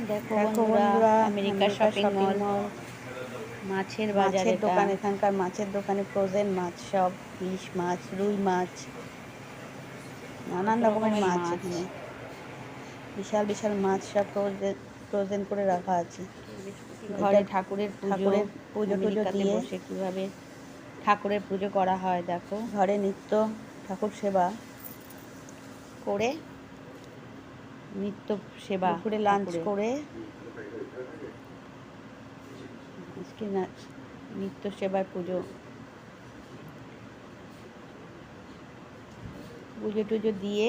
দেখো দেখো বন্ধুরা বন্ধুরা শপিং মল মাছের বাজার মাছের এটা। দোকান এখানকার মাছের দোকানে ফ্রোজেন মাছ সব ইলিশ মাছ রুই মাছ নানান রকমের মাছ। এখানে বিশাল বিশাল মাছ সব ফ্রোজেন ফ্রোজেন করে রাখা আছে ঘরে ঠাকুরের ঠাকুরের পুজো টুজো দিয়ে বসে কীভাবে ঠাকুরের পুজো করা হয় দেখো ঘরে নিত্য ঠাকুর সেবা করে নিত্য সেবা দুপুরে লাঞ্চ করে। আজকে না নিত্য সেবায় পুজো। পুজো টুজো দিয়ে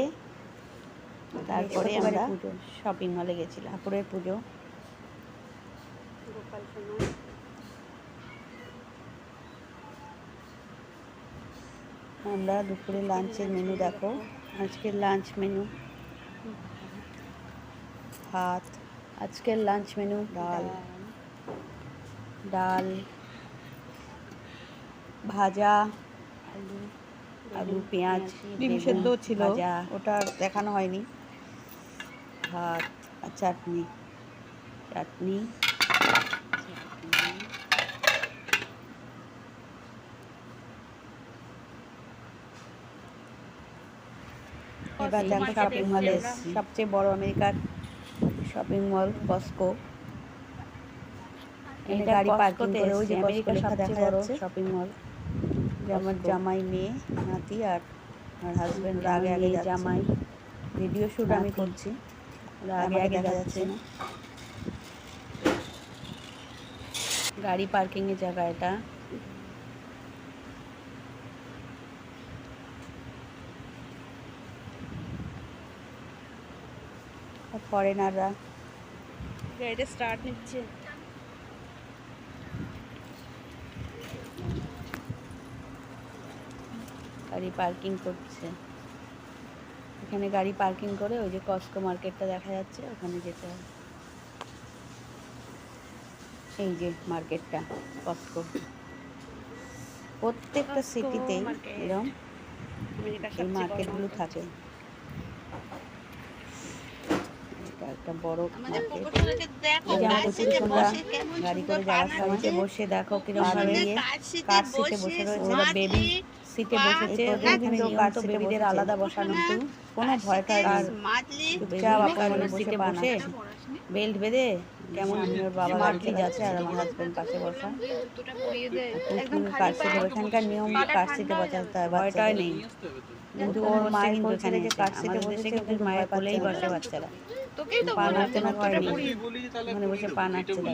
তারপরে আমরা পুজো। শপিং মলে গেছিলাম। ঠাকুরের পুজো। আমরা দুপুরে লাঞ্চের মেনু দেখো। আজকের লাঞ্চ মেনু ভাত আজকের লাঞ্চ মেনু ডাল। ডাল ভাজা আলু আলু পেঁয়াজ ডিম সেদ্ধ ছিল। ওটা দেখানো হয়নি। ভাত আর চাটনি। চাটনি। এবার দেখো শপিং মলে সবচেয়ে বড় আমেরিকার শপিং মল কস্কো এটা গাড়ি পার্কিং করে ওই যে সবচেয়ে সবচেয়ে বড় বড় শপিং মল আমার জামাই মেয়ে নাতি আর আমার হাজবেন্ড আগে আগে জামাই। ভিডিও শুট আমি। করছি। আগে আগে দেখা দেখা যাচ্ছে যাচ্ছে না। গাড়ি পার্কিং এর জায়গা এটা। ফরেনাররা। গাড়িটা স্টার্ট নিচ্ছে। গাড়ি পার্কিং করছে। এখানে গাড়ি পার্কিং করে ওই যে কস্কো মার্কেটটা দেখা যাচ্ছে ওখানে যেতে হবে। এই যে মার্কেটটা কস্কো প্রত্যেকটা সিটিতেই এরকম এই মার্কেটগুলো থাকে এটা একটা বড় আমাদের মার্কেট পুকুরটাকে দেখো এই যে কার আমরা সিটে তোমরা বসে কেমন গাড়ি করে যাওয়ার বানাচ্ছে। সময় বসে দেখো কীরকম ভাবে আমাদের দিয়ে কার সিটে বসে রয়েছে বেবি সিটে বসেছে। এখানে কার সিটে বেবিদের আলাদা বসানো কোনো ভয় আর চুপচাপ বেবি আপন মনে বসে সিটে বসে। বেল্ট বেঁধে কেমন আমি ওর বাবা গাড়ি যাচ্ছে আর আমার হাজবেন্ড পাশে বসা। কার সিটে এখানকার নিয়ম কার সিটে বসাতে হয় ভয়টাই নেই কিন্তু ওর মা কিন্তু এখানে যে কার সিটে কিন্তু মায়ের কোলেই বসে বাচ্চারা। তোকেই তো না পারেনি পরিয়ে বসে পা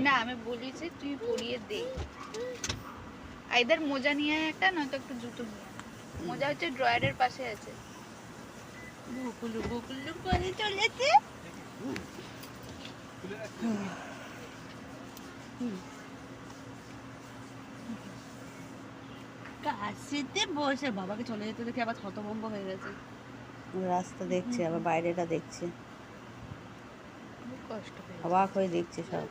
না আমি বলি যে তুই পরিয়ে দে। আইদার মোজা নিয়ে একটা নয়তো একটু জুতো নিয়ে মোজা হচ্ছে ড্রয়ারের পাশে আছে। বুকুলু বুকুলু করে চলেছে। কাশিতে বসে বাবাকে চলে যেতে দেখে আবার হতভম্ব হয়ে গেছে। রাস্তা দেখছে আবার বাইরেটা দেখছে। কষ্ট অবাক হয়ে দেখছে সব।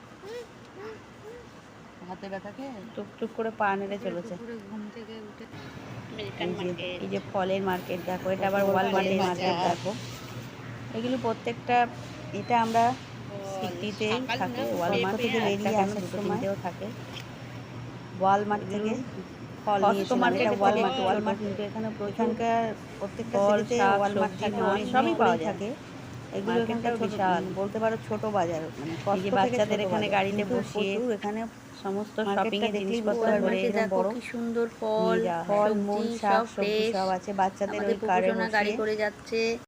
হাতে ব্যথাকে টুকটুক করে পা নেড়ে চলেছে। ঘুম থেকে উঠে এই যে মার্কেট এই যে ফলের মার্কেট দেখো এটা আবার ওয়ালমার্টের মার্কেট দেখো। এগুলো প্রত্যেকটা এটা আমরা সিটিতে থাকে ওয়ালমার্ট পেঁপে থেকে বেরিয়ে আসার দুটো সময় তিনটেও থাকে ওয়ালমার্ট থেকে ফল Costco নিয়েছিলাম market এটা থেকে ওয়ালমার্ট ওয়ালমার্ট কিন্তু এখানে এখানকার প্রত্যেকটা ফল, সিটিতে ওয়ালমার্ট থাকে অনেক সবই পাওয়া। থাকে। এগুলো এখানকার বিশাল। বলতে পারো ছোট বাজার মানে যে বাচ্চাদের এখানে। গাড়িতে বসিয়ে এখানে সমস্ত শপিং এর জিনিসপত্র বড় কি সুন্দর ফল ফল মূল শাক সব সবজি সব আছে। বাচ্চাদের ওই কারে গাড়ি করে যাচ্ছে।